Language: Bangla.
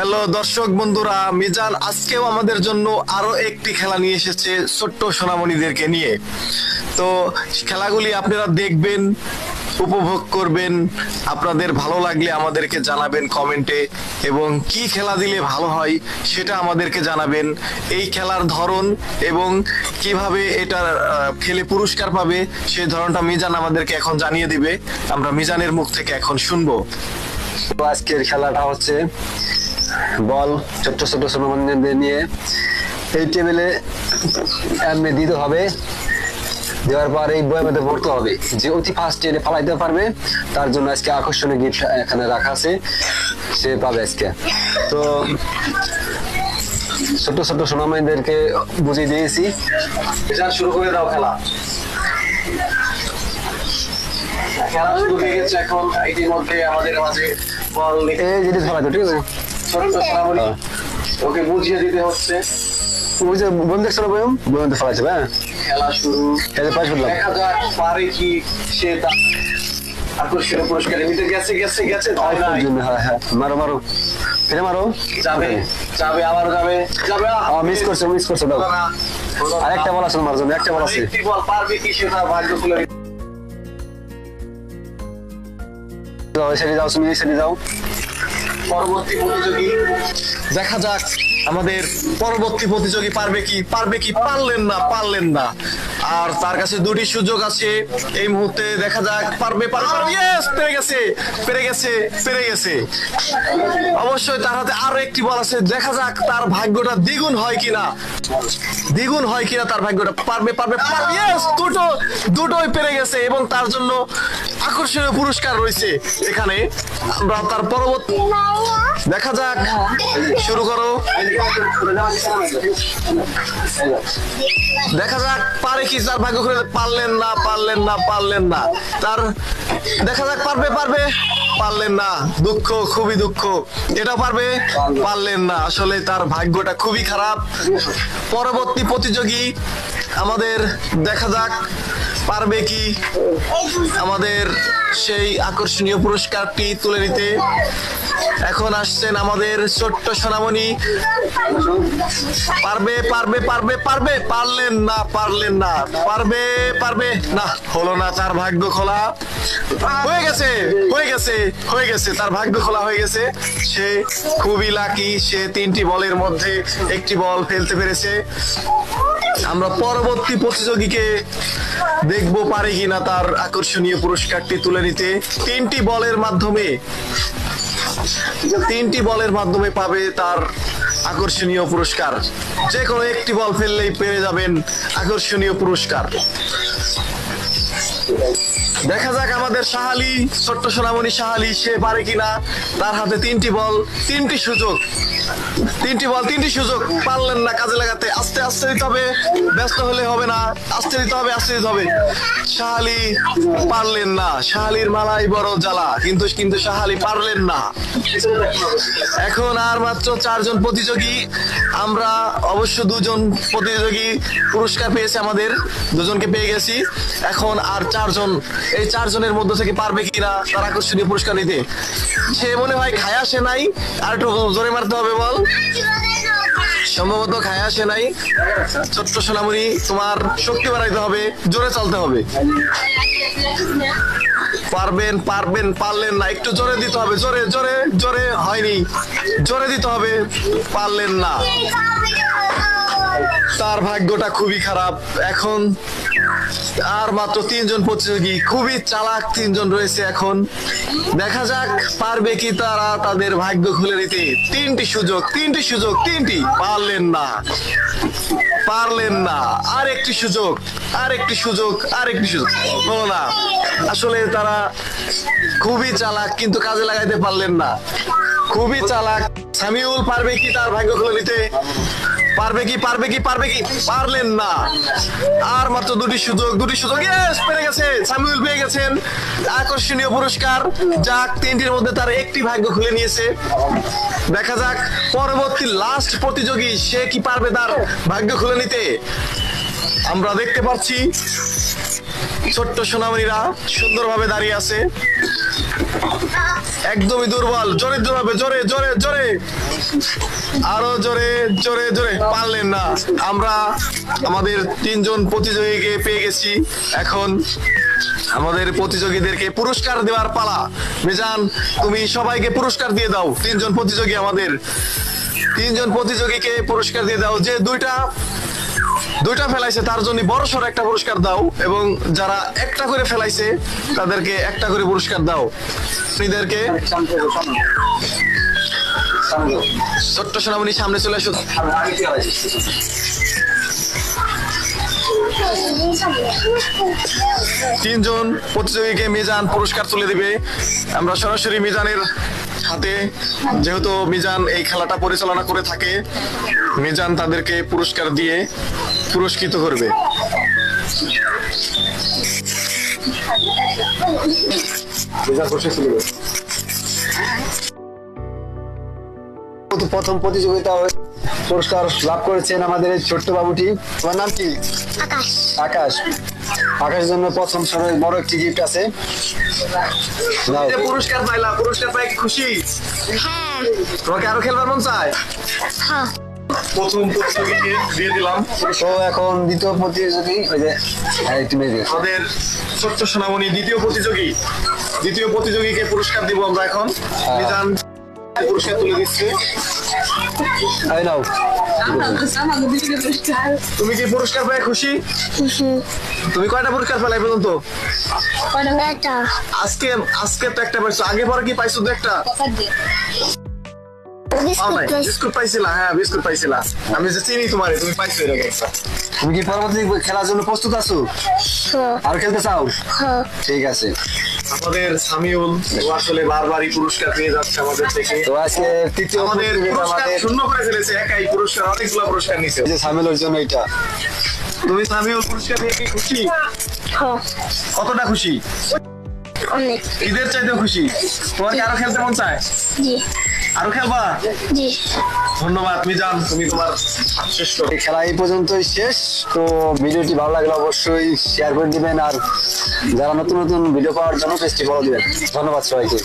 হ্যালো দর্শক বন্ধুরা, মিজান আজকেও আমাদের জন্য আরও একটি খেলা নিয়ে এসেছে ছোট্ট সোনামণিদেরকে নিয়ে। তো খেলাগুলি আপনারা দেখবেন, উপভোগ করবেন, আপনাদের ভালো লাগলে আমাদেরকে জানাবেন কমেন্টে, এবং কি খেলা দিলে ভালো হয় সেটা আমাদেরকে জানাবেন। এই খেলার ধরন এবং কীভাবে এটা খেলে পুরস্কার পাবে সেই ধরনটা মিজান আমাদেরকে এখন জানিয়ে দিবে। আমরা মিজানের মুখ থেকে এখন শুনব। আজকের খেলাটা হচ্ছে বল ছোট্ট ছোট সোনামন্দিরদের নিয়ে এই টেবিলে এমনি দিতে হবে। দেওয়ার পর এই বইয়ের মধ্যে ভরতে হবে। যে অতি ফার্স্ট এনে পারবে তার জন্য আজকে আকর্ষণীয় গিফট এখানে রাখা আছে। সে পাবে আজকে। তো ছোট ছোট সোনামণিদেরকে বুঝিয়ে দিয়েছি। মিজান শুরু করে দাও খেলা। খেলা শুরু হয়ে গেছে এখন। আমাদের মাঝে বল এই জিনিস ঠিক আছে। ছোট্ট ওকে বুঝিয়ে দিতে হচ্ছে যে বন্ধু দেখছ না বয়ম বইয়ের ফেলাইছে হ্যাঁ? খেলা শুরু। এই পাশ ফেললাম দেখা যাক পারে কি সে আকর্ষণীয় পুরস্কার নিতে গেছে গেছে গেছে হ্যাঁ হ্যাঁ। মারো মারো। ফিরে মারো। যাবে যাবে আবার যাবে যাবে। মিস করছ মিস করছ দাও। আরেকটা বল আছে তোমার জন্য একটা বল আছে। বল পারবে কি সেটা ভাগ্য খুলে যাও সেটি যাও তুমি সেটি যাও। পরবর্তী প্রতিযোগী। দেখা যাক আমাদের পরবর্তী প্রতিযোগী পারবে কি? পারবে কি? পারলেন না পারলেন না। আর তার কাছে দুটি সুযোগ আছে। এই মুহূর্তে দেখা যাক, পারবে পারবে পেরে গেছে পেরে গেছে পেরে গেছে। অবশ্যই তার হাতে আরও একটি বল আছে। দেখা যাক তার ভাগ্যটা দ্বিগুণ হয় কিনা। দ্বিগুণ হয় কিনা তার ভাগ্যটা। পারবে পারবে ইয়েস দুটো, দুটোই পেরে গেছে এবং তার জন্য আকর্ষণীয় পুরস্কার রয়েছে এখানে। আমরা তার পরবর্তী দেখা যাক। শুরু করো। দেখা যাক, পারে কি ভাগ্য করে পারলেন না পারলেন না পারলেন না? তার দেখা যাক, পারবে পারবে? পারলেন না। দুঃখ, খুবই দুঃখ। এটা পারবে? পারলেন না। আসলে তার ভাগ্যটা খুবই খারাপ। পরবর্তী প্রতিযোগী আমাদের দেখা যাক পারবে কি আমাদের সেই আকর্ষণীয় পুরস্কারটি তুলে নিতে। এখন আসছেন আমাদের ছোট্ট সোনামণি। পারবে পারবে পারবে পারবে, পারলেন না পারলেন না। পারবে পারবে, না, হলো না, তার ভাগ্য খোলা। হয়ে গেছে হয়ে গেছে হয়ে গেছে, তার ভাগ্য খোলা হয়ে গেছে। সে খুবই লাকি সে তিনটি বলের মধ্যে একটি বল ফেলতে পেরেছে। আমরা পরবর্তী প্রতিযোগীকে দেখব পারে কিনা তার আকর্ষণীয় পুরস্কারটি তুলে নিতে। তিনটি বলের মাধ্যমে, তিনটি বলের মাধ্যমে পাবে তার আকর্ষণীয় পুরস্কার। যে কোনো একটি বল ফেললেই পেয়ে যাবেন আকর্ষণীয় পুরস্কার। দেখা যাক আমাদের সাহালি, ছোট্ট সোনামণি সাহালি, সে পারে কিনা? তার হাতে তিনটি বল, তিনটি সুযোগ। তিনটি বল, তিনটি সুযোগ। পারলেন না কাজে লাগাতে। আস্তে আস্তে দিতে হবে। ব্যস্ত হলে হবে না। আস্তে দিতে হবে, আস্তে দিতে হবে। সাহালি পারলেন না। সাহালির মালাই বড় জ্বালা। কিন্তু কিন্তু সাহালি পারলেন না। এখন আর মাত্র চারজন প্রতিযোগী। আমরা অবশ্য দুজন প্রতিযোগী পুরস্কার পেয়েছে আমাদের। দুজনকে পেয়ে গেছি। এখন আর চারজন এই চারজনের মধ্যে থেকে পারবে কিনা, তার আকর্ষণীয় পুরস্কার নিতে। সে মনে হয় খায় আসে নাই, আর একটু জোরে মারতে হবে, বল। সম্ভবত খায় আসে নাই। ছোট্ট সোনামণি তোমার শক্তি বাড়াইতে হবে, জোরে চলতে হবে। পারবেন পারবেন, পারলেন না, একটু জোরে দিতে হবে, জোরে জোরে জোরে, হয়নি। জোরে দিতে হবে, পারলেন না। তার ভাগ্যটা খুবই খারাপ। এখন আর মাত্র তিনজন প্রতিযোগী, খুবই চালাক তিনজন রয়েছে এখন। দেখা যাক, পারবে কি তারা তাদের ভাগ্য খুলে নিতে। তিনটি সুযোগ তিনটি সুযোগ, তিনটি। পারলেন না। পারলেন না। আর একটি সুযোগ আর একটি সুযোগ আর একটি সুযোগ না, আসলে তারা খুবই চালাক, কিন্তু কাজে লাগাইতে পারলেন না। খুবই চালাক। সামিউল পারবে কি তার ভাগ্য খুলে নিতে? পারবে কি পারবে কি পারবে কি? পারলেন না। আর মাত্র দুটি সুযোগ দুটি সুযোগ। পেরে গেছে। সামিউল পেয়ে গেছেন। আকর্ষণীয় পুরস্কার। যাক, তিনটির মধ্যে তার একটি ভাগ্য খুলে নিয়েছে। দেখা যাক, পরবর্তী লাস্ট প্রতিযোগী, সে কি পারবে তার ভাগ্য খুলে নিতে? আমরা দেখতে পাচ্ছি, ছোট্ট সোনামণিরা সুন্দরভাবে দাঁড়িয়ে আছে। একদমই দুর্বল। জোরে জোরে জোরে জোরে জোরে। আরও জোরে জোরে জোরে। পারলেন না। আমরা আমাদের তিনজন প্রতিযোগীকে পেয়ে গেছি। এখন আমাদের প্রতিযোগীদেরকে পুরস্কার দেওয়ার পালা। মিজান, তুমি সবাইকে পুরস্কার দিয়ে দাও। তিনজন প্রতিযোগী আমাদের। তিনজন প্রতিযোগীকে পুরস্কার দিয়ে দাও। যে দুইটা দুইটা ফেলাইছে, তার জন্য বড় সড় একটা পুরস্কার দাও এবং যারা একটা করে ফেলাইছে, তাদেরকে একটা করে পুরস্কার দাও। এদেরকে ছোট্ট সোনামণি, সামনে চলে আসো তিনজন প্রতিযোগীকে মিজান পুরস্কার তুলে দিবে। আমরা সরাসরি মিজানের হাতে, যেহেতু মিজান এই খেলাটা পরিচালনা করে থাকে, মিজান তাদেরকে পুরস্কার দিয়ে পুরস্কৃত করবে। প্রথম প্রতিযোগিতা পুরস্কার লাভ করেছেন আমাদের এই ছোট্ট বাবুটি। তোমার নাম কি? আকাশ। আকাশ। আকাশের জন্য প্রথম সময় বড় একটি গিফট আছে। পুরস্কার পাইলা পুরস্কার পাই খুশি? হ্যাঁ। তোমাকে আরও খেলবার মন চায়? হ্যাঁ। প্রথম প্রতিযোগীকে দিয়ে দিলাম। তো এখন দ্বিতীয় প্রতিযোগী ওই যে হ্যাঁ। আমাদের ছোট্ট সোনামণি দ্বিতীয় প্রতিযোগী। দ্বিতীয় প্রতিযোগীকে পুরস্কার দিব আমরা এখন। মিজান পুরস্কার তুলে দিচ্ছে। এই নাও। তুমি কি পুরস্কার পেয়ে খুশি? তুমি কয়টা পুরস্কার পেলে পর্যন্ত? একটা আজকে আজকে তো একটা পাইছো। আগে পরে কি পাইছো তো একটা? বিস্কুট। বিস্কুট পাইছিলা হ্যাঁ বিস্কুট পাইছিলা। আমি যে চিনি তোমারে তুমি পাইছো এরকম একটা। তুমি কি পরবর্তী খেলার জন্য প্রস্তুত আছো? হ্যাঁ, আর খেলতে চাও? হ্যাঁ। ঠিক আছে। আমাদের সামিউল ও আসলে বারবারই পুরস্কার পেয়ে যাচ্ছে আমাদের থেকে। তো আজকে তৃতীয় আমাদের পুরস্কার শূন্য করে ফেলেছে একাই পুরস্কার অনেকগুলো পুরস্কার নিছে। যে সামিলের জন্য এটা। তুমি সামিউল পুরস্কার পেয়ে কি খুশি? হ্যাঁ, কতটা খুশি? অনেক। ঈদের চাইতেও খুশি? তোমার কি আরও খেলতে মন চায়? জি। আরও খেলবা? জি। ধন্যবাদ যান তুমি তোমার শেষ করো। খেলা এই পর্যন্তই শেষ তো ভিডিওটি ভালো লাগলে অবশ্যই শেয়ার করে দিবেন আর যারা নতুন নতুন ভিডিও পাওয়ার জন্য পেজটি ফলো দিবেন। ধন্যবাদ সবাইকে।